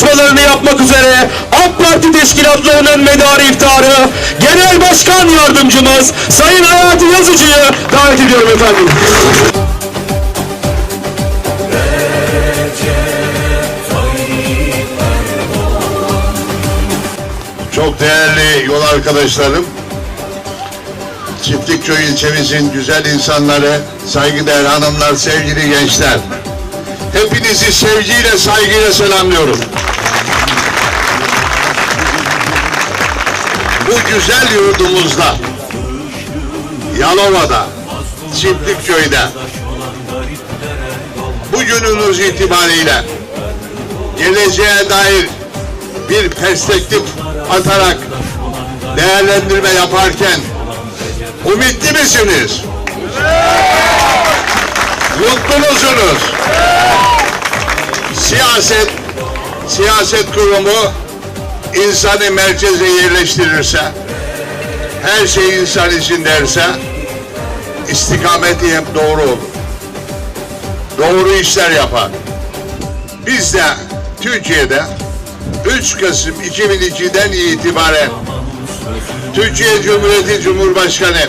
konuşmalarını yapmak üzere AK Parti teşkilatlarının medarı iftarı Genel Başkan Yardımcımız Sayın Hayati Yazıcı'yı davet ediyorum efendim. Çok değerli yol arkadaşlarım, Çiftlikköy ilçemizin güzel insanları, saygıdeğer hanımlar, sevgili gençler. Hepinizi sevgiyle, saygıyla selamlıyorum. Bu güzel yurdumuzda, Yalova'da, Çiftlikköy'de, bugününüz itibariyle geleceğe dair bir perspektif atarak değerlendirme yaparken ümitli misiniz? Mutlu musunuz? Siyaset, siyaset kurumu insanı merkeze yerleştirirse, her şey insan için derse, istikameti hep doğru olur. Doğru işler yapar. Biz de Türkiye'de 3 Kasım 2002'den itibaren Türkiye Cumhuriyeti Cumhurbaşkanı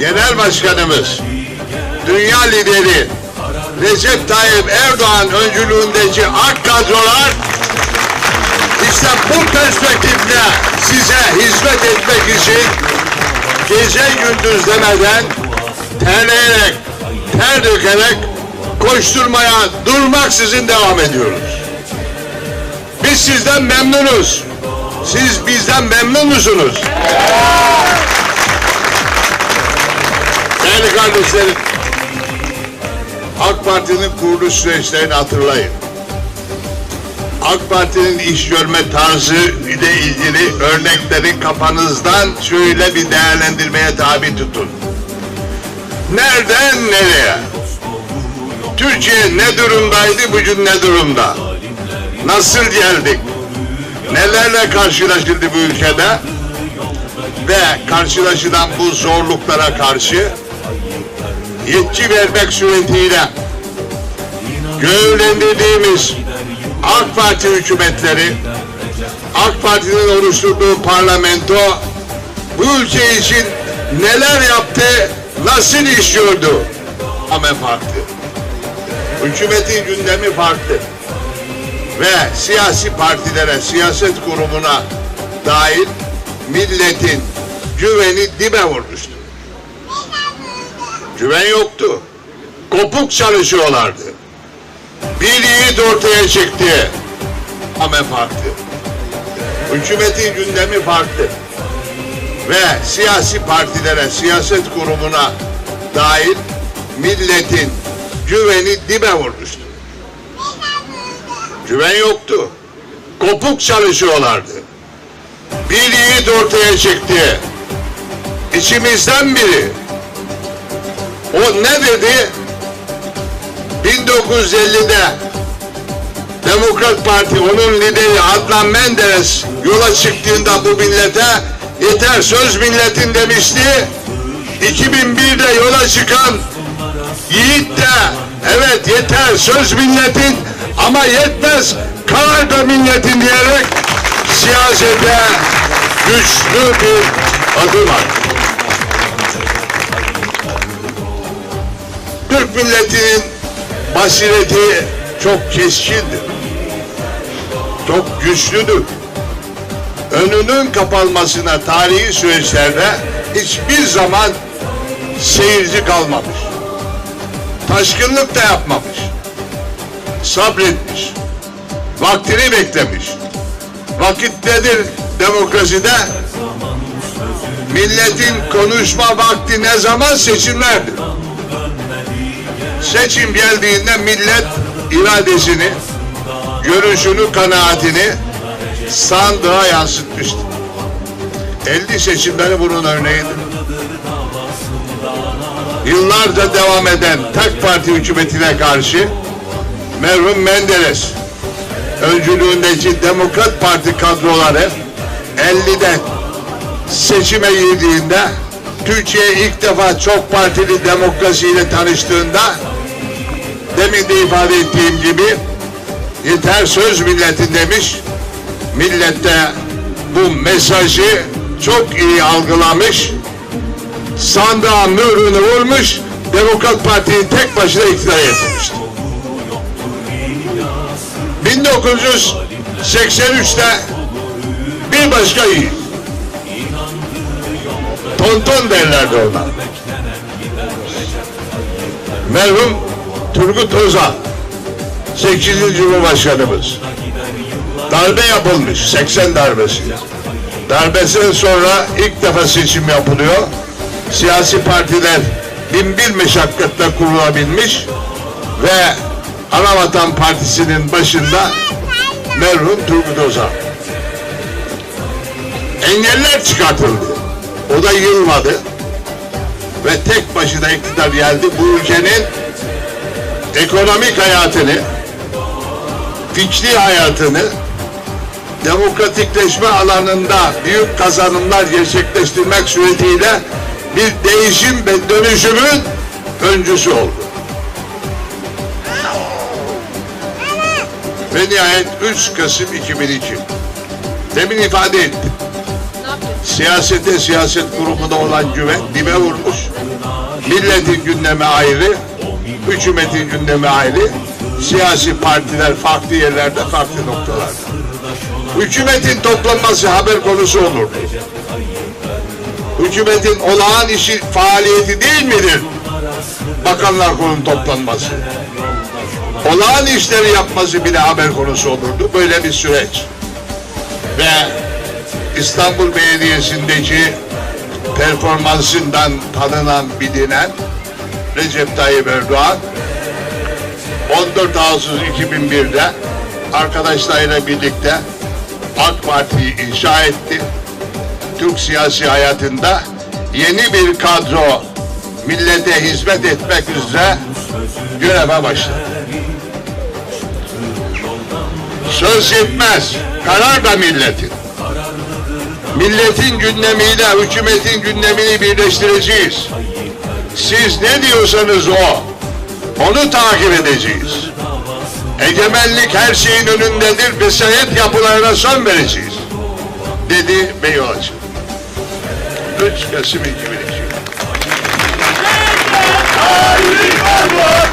Genel Başkanımız Dünya lideri Recep Tayyip Erdoğan öncülüğündeki AK kadrolar işte bu perspektifle size hizmet etmek için gece gündüz demeden terleyerek, ter dökerek koşturmaya durmaksızın devam ediyoruz. Biz sizden memnunuz. Siz bizden memnun musunuz? Değerli kardeşlerim, AK Parti'nin kuruluş süreçlerini hatırlayın. AK Parti'nin iş görme tarzı ile ilgili örnekleri kafanızdan şöyle bir değerlendirmeye tabi tutun. Nereden nereye? Türkiye ne durumdaydı, bugün ne durumda? Nasıl geldik? Nelerle karşılaşıldı bu ülkede? Ve karşılaşılan bu zorluklara karşı yetki vermek suretiyle görevlendirdiğimiz AK Parti hükümetleri, AK Parti'nin oluşturduğu parlamento bu ülke için neler yaptı, nasıl işliyordu? Ama farklı. Hükümetin gündemi farklı ve siyasi partilere, siyaset kurumuna dahil milletin güveni dibe vurmuştu. Güven yoktu. Kopuk çalışıyorlardı. Bir yiğit ortaya çıktı. Ama farklı. Hükümetin gündemi farklı. Ve siyasi partilere, siyaset kurumuna dahil milletin güveni dibe vurmuştu. Güven yoktu. Kopuk çalışıyorlardı. Bir yiğit ortaya çıktı. İçimizden biri. O ne dedi? 1950'de Demokrat Parti onun lideri Adnan Menderes yola çıktığında bu millete yeter söz milletin demişti. 2001'de yola çıkan Yiğit de evet yeter söz milletin ama yetmez karar da milletin diyerek siyasete güçlü bir adım attı. Türk milletinin basireti çok keskindir. Çok güçlüdür. Önünün kapanmasına tarihi süreçlerde hiçbir zaman seyirci kalmamış. Taşkınlık da yapmamış. Sabretmiş. Vaktini beklemiş. Vakit nedir demokraside? Milletin konuşma vakti ne zaman seçimlerdir. Seçim geldiğinde millet iradesini, görüşünü, kanaatini sandığa yansıtmıştır. 50 seçimleri bunun örneğidir. yıllarca devam eden tek parti hükümetine karşı merhum Menderes öncülüğündeki Demokrat Parti kadroları 50'de seçime girdiğinde Türkiye ilk defa çok partili demokrasiyle tanıştığında demin de ifade ettiğim gibi yeter söz milletin demiş millette bu mesajı çok iyi algılamış sandığa mührünü vurmuş Demokrat Parti'yi tek başına iktidara getirmişti. 1983'te bir başka iyi. Tonton derlerdi ona. Merhum Turgut Özal 8. Cumhurbaşkanımız. Darbe yapılmış 80 darbesi. Darbesinden sonra ilk defa seçim yapılıyor. Siyasi partiler bin bir meşakkatle kurulabilmiş ve Anavatan Partisi'nin başında merhum Turgut Özal. Engeller çıkartıldı. O da yılmadı. Ve tek başına iktidar geldi. Bu ülkenin ekonomik hayatını, fikri hayatını, demokratikleşme alanında büyük kazanımlar gerçekleştirmek suretiyle bir değişim ve dönüşümün öncüsü oldu. Ve nihayet 3 Kasım 2002. Demin ifade ettim. Siyasete siyaset grubunda olan güven dibe vurmuş. Milletin gündemi ayrı, hükümetin gündemi ayrı. Siyasi partiler farklı yerlerde, farklı noktalarda. Hükümetin toplanması haber konusu olurdu. Hükümetin olağan işi faaliyeti değil midir? Bakanlar kurulu toplanması. Olağan işleri yapması bile haber konusu olurdu. Böyle bir süreç. Ve İstanbul Belediyesi'ndeki performansından tanınan, bilinen Recep Tayyip Erdoğan 14 Ağustos 2001'de arkadaşlarıyla birlikte AK Parti'yi inşa etti. Türk siyasi hayatında yeni bir kadro millete hizmet etmek üzere göreve başladı. Söz yetmez, karar da milletin. Milletin gündemiyle hükümetin gündemini birleştireceğiz. Siz ne diyorsanız o. Onu takip edeceğiz. Egemenlik her şeyin önündedir. Vesayet yapılarına son vereceğiz. Dedi Beyoğlu. 3 Kasım 2002. Recep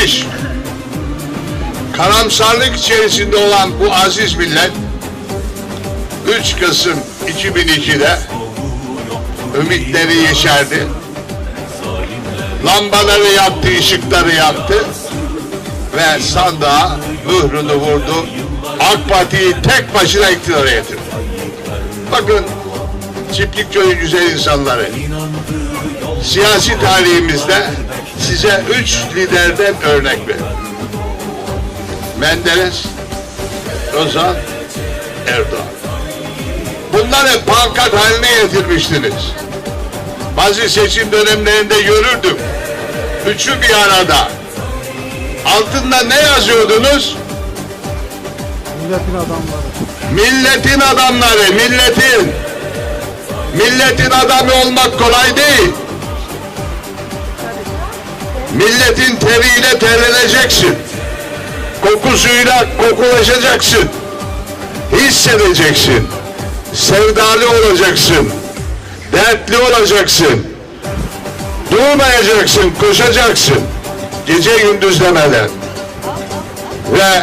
tükenmiş. Karamsarlık içerisinde olan bu aziz millet 3 Kasım 2002'de ümitleri yeşerdi. Lambaları yaktı, ışıkları yaktı ve sandığa mührünü vurdu. AK Parti'yi tek başına iktidara getirdi. Bakın Çiftlikköy güzel insanları siyasi tarihimizde size üç liderden örnek verin. Menderes, Özal, Erdoğan. Bunları pankart haline getirmiştiniz. Bazı seçim dönemlerinde görürdüm. Üçü bir arada. Altında ne yazıyordunuz? Milletin adamları. Milletin adamları, milletin. Milletin adamı olmak kolay değil. Milletin teriyle terleneceksin. Kokusuyla kokulaşacaksın. Hissedeceksin. Sevdalı olacaksın. Dertli olacaksın. Durmayacaksın, koşacaksın. Gece gündüz demeden. Ve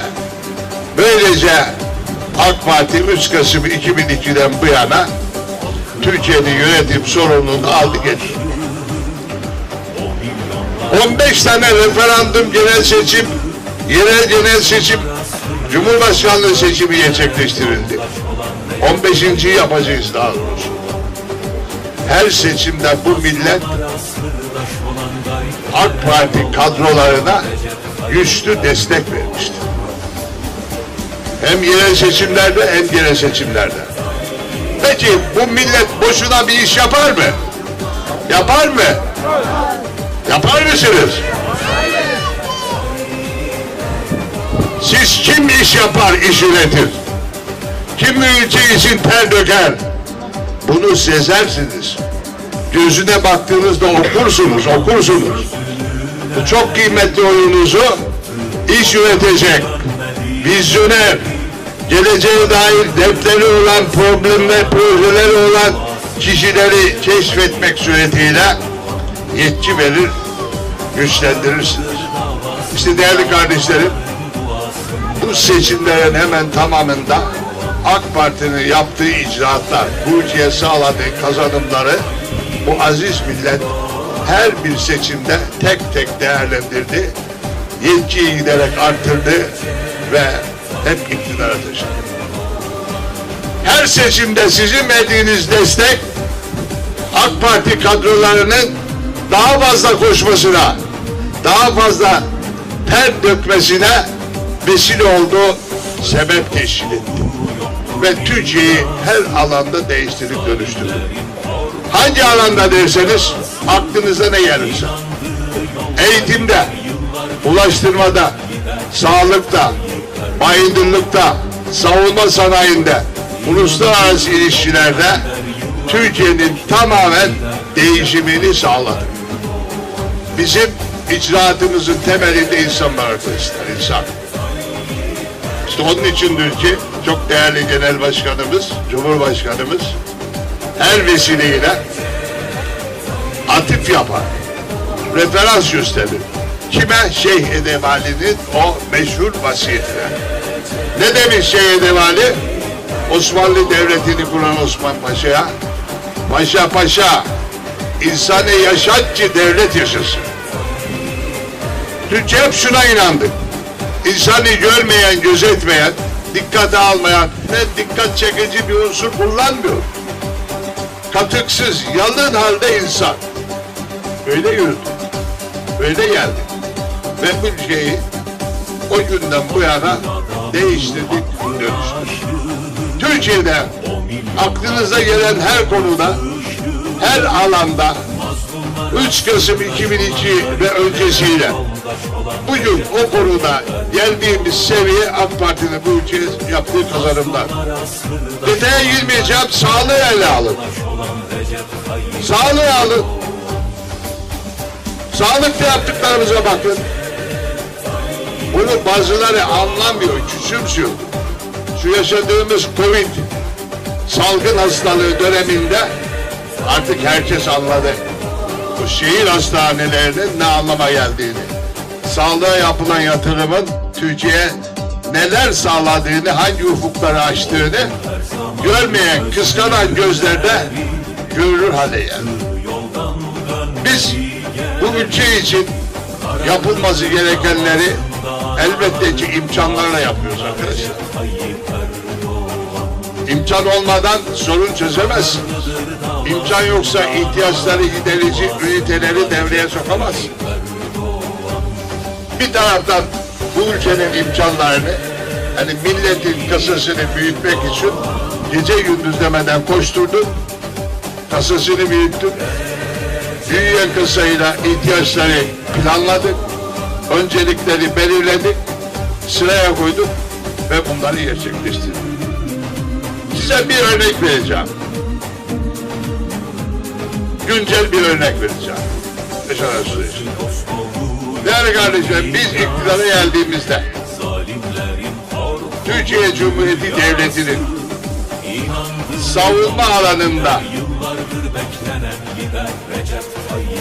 böylece AK Parti 3 Kasım 2002'den bu yana Türkiye'nin yönetim sorumluluğunu aldı getirdi. 15 tane referandum genel seçim, yerel genel seçim, Cumhurbaşkanlığı seçimi gerçekleştirildi. 15. yapacağız daha doğrusu. Her seçimde bu millet AK Parti kadrolarına güçlü destek vermişti. Hem yerel seçimlerde hem genel seçimlerde. Peki bu millet boşuna bir iş yapar mı? Yapar mı? Yapar mısınız? Siz kim iş yapar, iş üretir? Kim ülke için ter döker? Bunu sezersiniz. Gözüne baktığınızda okursunuz, okursunuz. Bu çok kıymetli oyunuzu iş üretecek, vizyoner, geleceğe dair dertleri olan, problemler, projeleri olan kişileri keşfetmek suretiyle yetki verir, güçlendirirsiniz. İşte değerli kardeşlerim, bu seçimlerin hemen tamamında AK Parti'nin yaptığı icraatlar, bu ülkeye sağladığı kazanımları bu aziz millet her bir seçimde tek tek değerlendirdi, yetkiyi giderek arttırdı ve hep iktidara taşıdı. Her seçimde sizin verdiğiniz destek AK Parti kadrolarının daha fazla koşmasına, daha fazla ter dökmesine vesile oldu, sebep teşkil etti. Ve Türkiye'yi her alanda değiştirip dönüştürdü. Hangi alanda derseniz aklınıza ne gelirse. Eğitimde, ulaştırmada, sağlıkta, bayındırlıkta, savunma sanayinde, uluslararası ilişkilerde Türkiye'nin tamamen değişimini sağladı. Bizim icraatımızın temelinde insan var arkadaşlar, insan. İşte onun içindir ki çok değerli genel başkanımız, cumhurbaşkanımız her vesileyle atıf yapar, referans gösterir. Kime? Şeyh Edebali'nin o meşhur vasiyetine. Ne demiş Şeyh Edebali? Osmanlı Devleti'ni kuran Osman Paşa'ya, Paşa Paşa, insanı yaşat ki devlet yaşasın. Türkçe hep şuna inandık. İnsanı görmeyen, gözetmeyen, dikkate almayan ve dikkat çekici bir unsur kullanmıyor. Katıksız, yalın halde insan. Öyle yürüdü. Öyle geldi. Ve bu ülkeyi o günden bu yana değiştirdik, dönüştürdük. Türkiye'de aklınıza gelen her konuda, her alanda 3 Kasım 2002 ve öncesiyle bugün o konuda geldiğimiz seviye AK Parti'nin bu ülkeye yaptığı kazanımlar. Detaya girmeyeceğim, sağlığı ele alın. Sağlığı alın. Sağlıkta yaptıklarımıza bakın. Bunu bazıları anlamıyor, küçümsüyor. Şu yaşadığımız Covid salgın hastalığı döneminde artık herkes anladı. Bu şehir hastanelerinin ne anlama geldiğini. Sağlığa yapılan yatırımın Türkiye'ye neler sağladığını, hangi ufukları açtığını görmeyen, kıskanan gözlerde görür hale geldi. Biz bu ülke için yapılması gerekenleri elbette ki imkanlarla yapıyoruz arkadaşlar. İmkan olmadan sorun çözemezsiniz. İmkan yoksa ihtiyaçları giderici üniteleri devreye sokamazsın. Bir taraftan bu ülkenin imkanlarını hani milletin kasasını büyütmek için gece gündüz demeden koşturdun, kasasını büyüttün, büyüyen kasayla ihtiyaçları planladık, öncelikleri belirledik, sıraya koyduk ve bunları gerçekleştirdik. Size bir örnek vereceğim. Güncel bir örnek vereceğim. Yaşanan süreç. Değerli kardeşlerim biz iktidara geldiğimizde Türkiye Cumhuriyeti Devleti'nin savunma alanında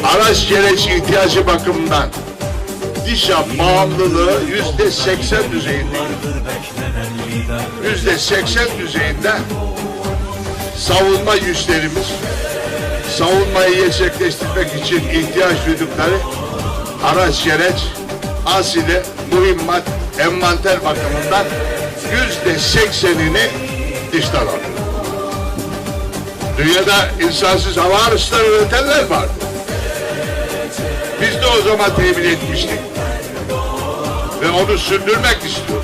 araç gereç ihtiyacı bakımından dışa bağımlılığı yüzde seksen düzeyinde. Yüzde seksen düzeyinde savunma güçlerimiz savunmayı gerçekleştirmek için ihtiyaç duydukları araç gereç, asile, mühimmat, envanter bakımından yüzde seksenini dıştan alıyor. Dünyada insansız hava araçları üretenler vardı. Biz de o zaman temin etmiştik. ve onu sürdürmek istiyor.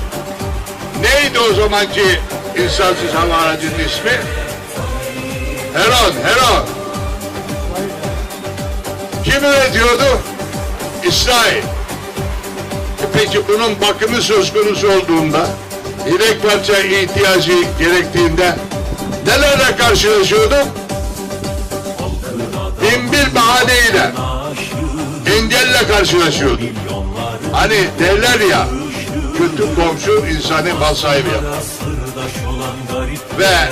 Neydi o zamanki insansız hava aracının ismi? Heron, Heron. Kim üretiyordu? İsrail. E Peki bunun bakımı söz konusu olduğunda, yedek parça ihtiyacı gerektiğinde nelerle karşılaşıyorduk? Bin bir bahaneyle, engelle karşılaşıyorduk. Hani derler ya, kötü komşu insanı mal sahibi yapar. Ve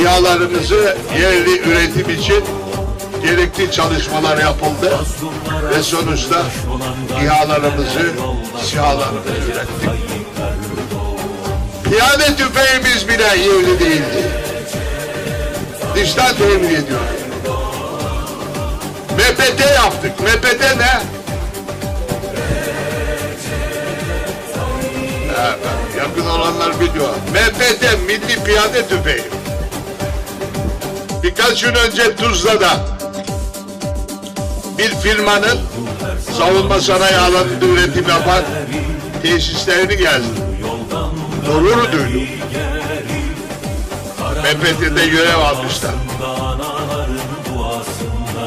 İHA'larımızı yerli üretim için gerekli çalışmalar yapıldı ve sonuçta İHA'larımızı, SİHA'larımızı ürettik. Piyade tüfeğimiz bile yerli değildi. Dıştan temin ediyoruz. MPT yaptık. MPT ne? Evet, yakın olanlar biliyor. MPT Milli Piyade Tüfeği. Birkaç gün önce Tuzla'da bir firmanın savunma sanayi alanında üretim yapan tesislerini gezdim. Gurur duydum. MPT'de görev almışlar.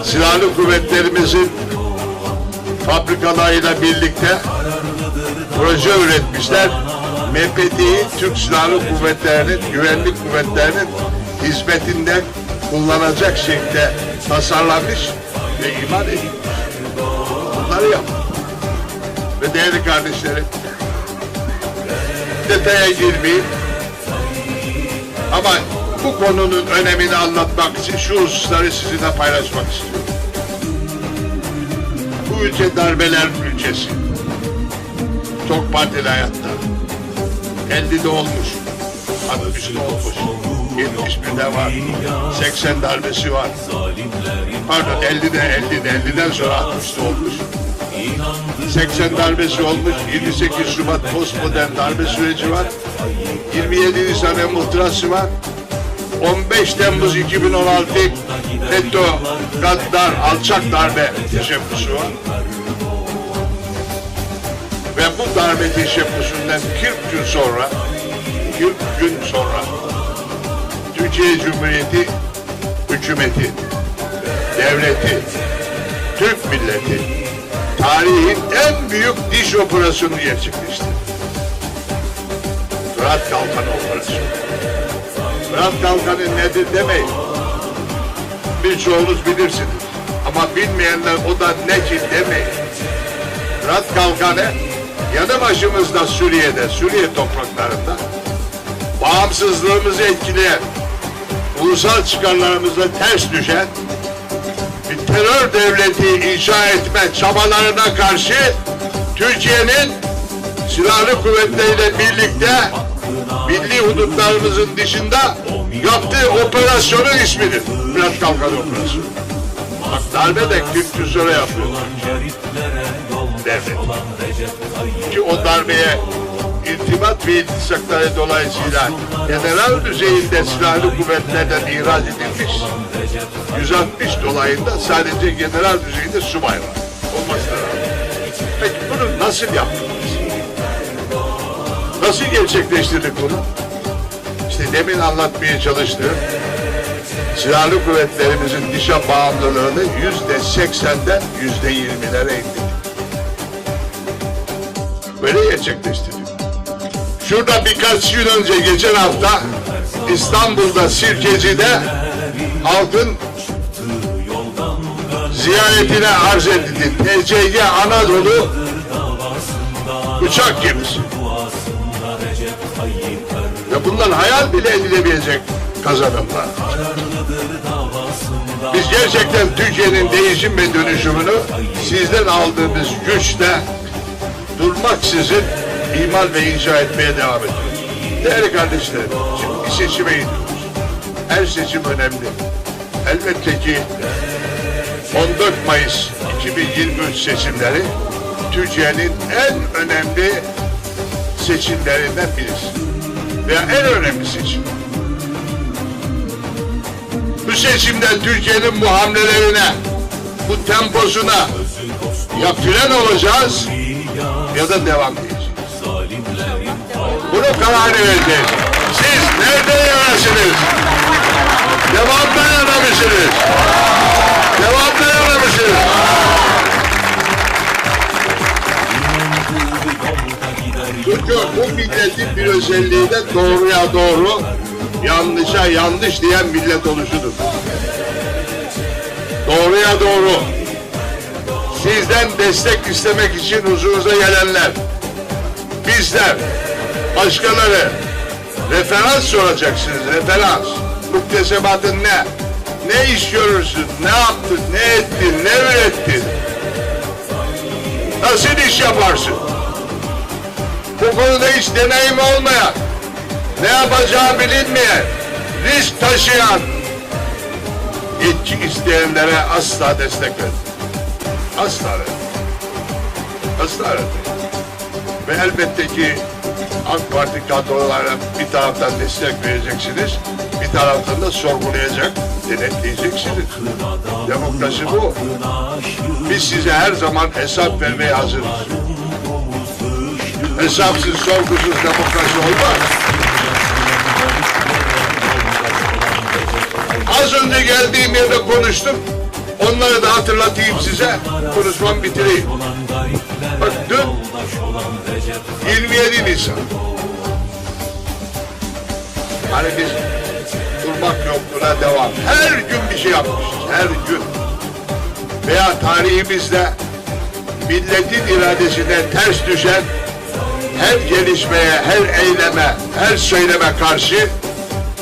Silahlı kuvvetlerimizin fabrikalarıyla birlikte proje üretmişler. MPT'yi Türk Silahlı Kuvvetleri'nin, güvenlik kuvvetlerinin hizmetinde kullanacak şekilde tasarlanmış ve imal edilmiş. Bunları yap. Ve değerli kardeşlerim, detaya girmeyeyim. Ama bu konunun önemini anlatmak için şu hususları sizinle paylaşmak istiyorum. Bu ülke darbeler ülkesi. Çok partili hayatta. 50'de olmuş. 60'da olmuş. 71'de var. 80 darbesi var. Pardon 50'de 50'de 50'den sonra 60'da olmuş. 80 darbesi olmuş. 28 Şubat postmodern darbe süreci var. 27 Nisan muhtırası var. 15 Temmuz 2016 FETÖ, gaddar, alçak darbe teşebbüsü var. Ve bu darbe teşebbüsünden 40 gün sonra 40 gün sonra Türkiye Cumhuriyeti hükümeti, devleti, Türk milleti tarihin en büyük diş operasyonu gerçekleştirdi. Fırat Kalkanı operasyonu. Fırat Kalkanı nedir demeyin. Birçoğunuz bilirsiniz. Ama bilmeyenler o da ne ki demeyin. Fırat Kalkanı yanı başımızda Suriye'de, Suriye topraklarında bağımsızlığımızı etkileyen, ulusal çıkarlarımıza ters düşen bir terör devleti inşa etme çabalarına karşı Türkiye'nin silahlı kuvvetleriyle birlikte milli hudutlarımızın dışında yaptığı operasyonun ismidir. Fırat Kalkanı Operasyonu. Bak darbe de 40 gün sonra yapıyorlar. Devlet. Ki o darbeye irtibat ve iltisakları dolayısıyla general düzeyinde silahlı kuvvetlerden ihraç edilmiş 160 dolayında sadece general düzeyinde subay var. Olması lazım. Peki bunu nasıl yaptık biz? Nasıl gerçekleştirdik bunu? İşte demin anlatmaya çalıştığım silahlı kuvvetlerimizin dışa bağımlılığını yüzde seksenden yüzde yirmilere indirdik. Böyle gerçekleştirdik. Şurada birkaç gün önce geçen hafta İstanbul'da Sirkeci'de halkın ziyaretine arz edildi. TCG Anadolu uçak gemisi. Ve bundan hayal bile edilebilecek kazanımlar. Biz gerçekten Türkiye'nin değişim ve dönüşümünü sizden aldığımız güçle durmaksızın imal ve inşa etmeye devam ediyoruz. Değerli kardeşlerim, şimdi bir seçime gidiyoruz. Her seçim önemli. Elbette ki 14 Mayıs 2023 seçimleri Türkiye'nin en önemli seçimlerinden birisi. Veya en önemli seçim. Bu seçimde Türkiye'nin bu hamlelerine, bu temposuna ya fren olacağız ya da devam edeceğiz. Kararını vereceğiz. Siz nerede yanasınız? Devamda yana mısınız? Devamda yana mısınız? Çünkü bu milletin bir özelliği de doğruya doğru, yanlışa yanlış diyen millet oluşudur. Doğruya doğru. Sizden destek istemek için huzurunuza gelenler, bizler, başkaları referans soracaksınız, referans. Muktesebatın ne? Ne iş görürsün, ne yaptın, ne ettin, ne ürettin? Nasıl iş yaparsın? Bu konuda hiç deneyim olmayan, ne yapacağı bilinmeyen, risk taşıyan, yetki isteyenlere asla destek verin. Asla verin. Asla verin. Ve elbette ki AK Parti kadrolarına bir taraftan destek vereceksiniz, bir taraftan da sorgulayacak, denetleyeceksiniz. Demokrasi bu. Biz size her zaman hesap vermeye hazırız. Hesapsız, sorgusuz demokrasi olmaz. Az önce geldiğim yerde konuştum. Onları da hatırlatayım size. Konuşmamı bitireyim. Bak dün 27 Nisan. Hani biz durmak yokluğuna devam. Her gün bir şey yapmışız. Her gün. Veya tarihimizde milletin iradesine ters düşen her gelişmeye, her eyleme, her söyleme karşı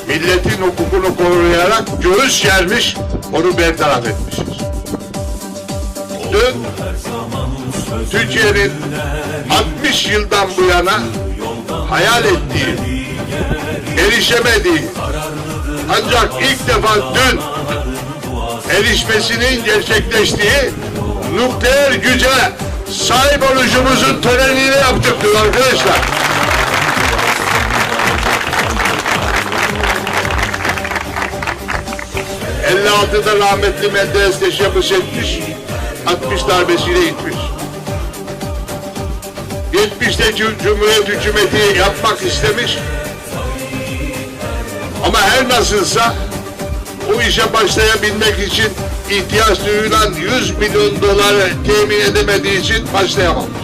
milletin hukukunu koruyarak göğüs germiş, onu bertaraf etmişiz. Dün Türkiye'nin 60 yıldan bu yana hayal ettiği, erişemediği, ancak ilk defa dün erişmesinin gerçekleştiği nükleer güce sahip oluşumuzun törenini yaptık dün arkadaşlar. ...56'da rahmetli Menderes teşebbüs etmiş... ...60 darbesiyle gitmiş. 70'te Cumhuriyet hükümeti yapmak istemiş... ...ama her nasılsa... ...o işe başlayabilmek için... ...ihtiyaç duyulan 100 milyon doları temin edemediği için başlayamamış.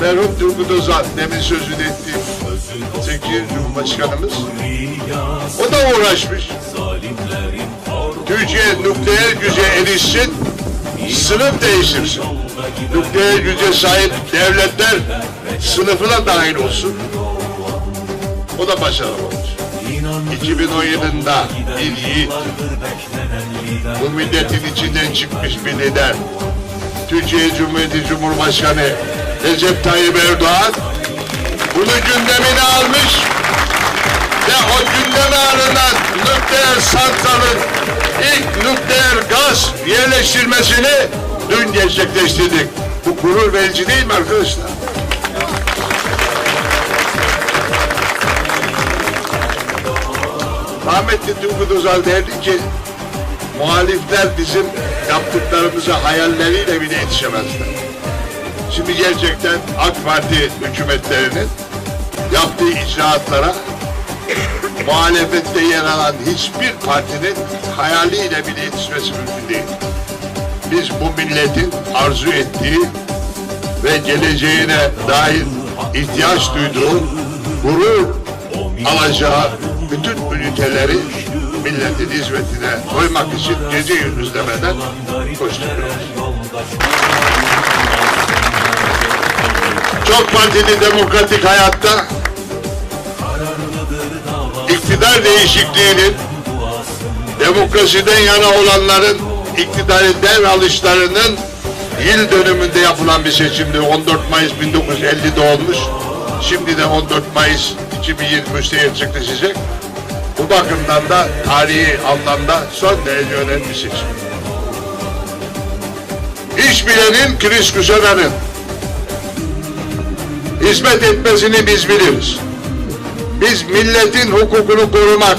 Merhum Turgut Özal, demin sözünü ettiğim Zeki Cumhurbaşkanımız... ...o da uğraşmış. Türkiye nükleer güce erişsin, sınıf değiştirsin. Nükleer güce sahip devletler sınıfına dahil olsun. O da başaramamış. 2010 yılında bir yiğit, bu milletin içinden çıkmış bir lider, Türkiye Cumhuriyeti Cumhurbaşkanı Recep Tayyip Erdoğan bunu gündemine almış ve o gündeme alınan nükleer santralın ilk nükleer gaz yerleştirmesini dün gerçekleştirdik. Bu gurur verici değil mi arkadaşlar? Rahmetli Turgut Özal derdi ki muhalifler bizim yaptıklarımıza hayalleriyle bile yetişemezler. Şimdi gerçekten AK Parti hükümetlerinin yaptığı icraatlara muhalefette yer alan hiçbir partinin hayaliyle bile yetişmesi mümkün değil. Biz bu milletin arzu ettiği ve geleceğine dair ihtiyaç duyduğu gurur alacağı bütün üniteleri milletin hizmetine koymak için gece gündüz demeden. Çok partili demokratik hayatta iktidar değişikliğinin demokrasiden yana olanların iktidarı devralışlarının yıl dönümünde yapılan bir seçimdi. 14 Mayıs 1950'de olmuş. Şimdi de 14 Mayıs 2023'te gerçekleşecek. Bu bakımdan da tarihi anlamda son derece önemli bir seçim. İş bilenin, kriz kuşananın hizmet etmesini biz biliriz. Biz milletin hukukunu korumak,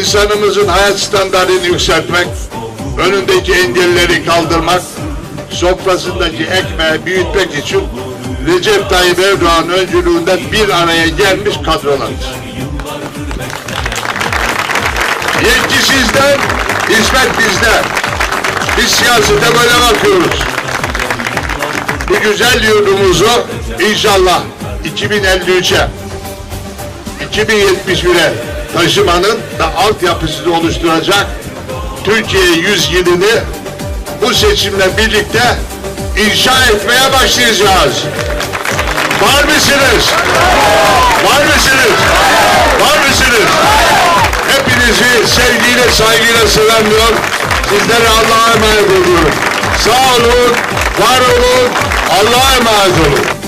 insanımızın hayat standartını yükseltmek, önündeki engelleri kaldırmak, sofrasındaki ekmeği büyütmek için Recep Tayyip Erdoğan öncülüğünde bir araya gelmiş kadrolarız. Yetki sizden, hizmet bizden. Biz siyasete böyle bakıyoruz. Bu güzel yurdumuzu inşallah 2053'e 2071'e taşımanın da altyapısını oluşturacak Türkiye 100 yılını bu seçimle birlikte inşa etmeye başlayacağız. Var mısınız? Var mısınız? Var mısınız? Hepinizi sevgiyle, saygıyla selamlıyor. Sizlere Allah'a emanet ediyorum. Sağ olun, var olun, Allah'a emanet olun.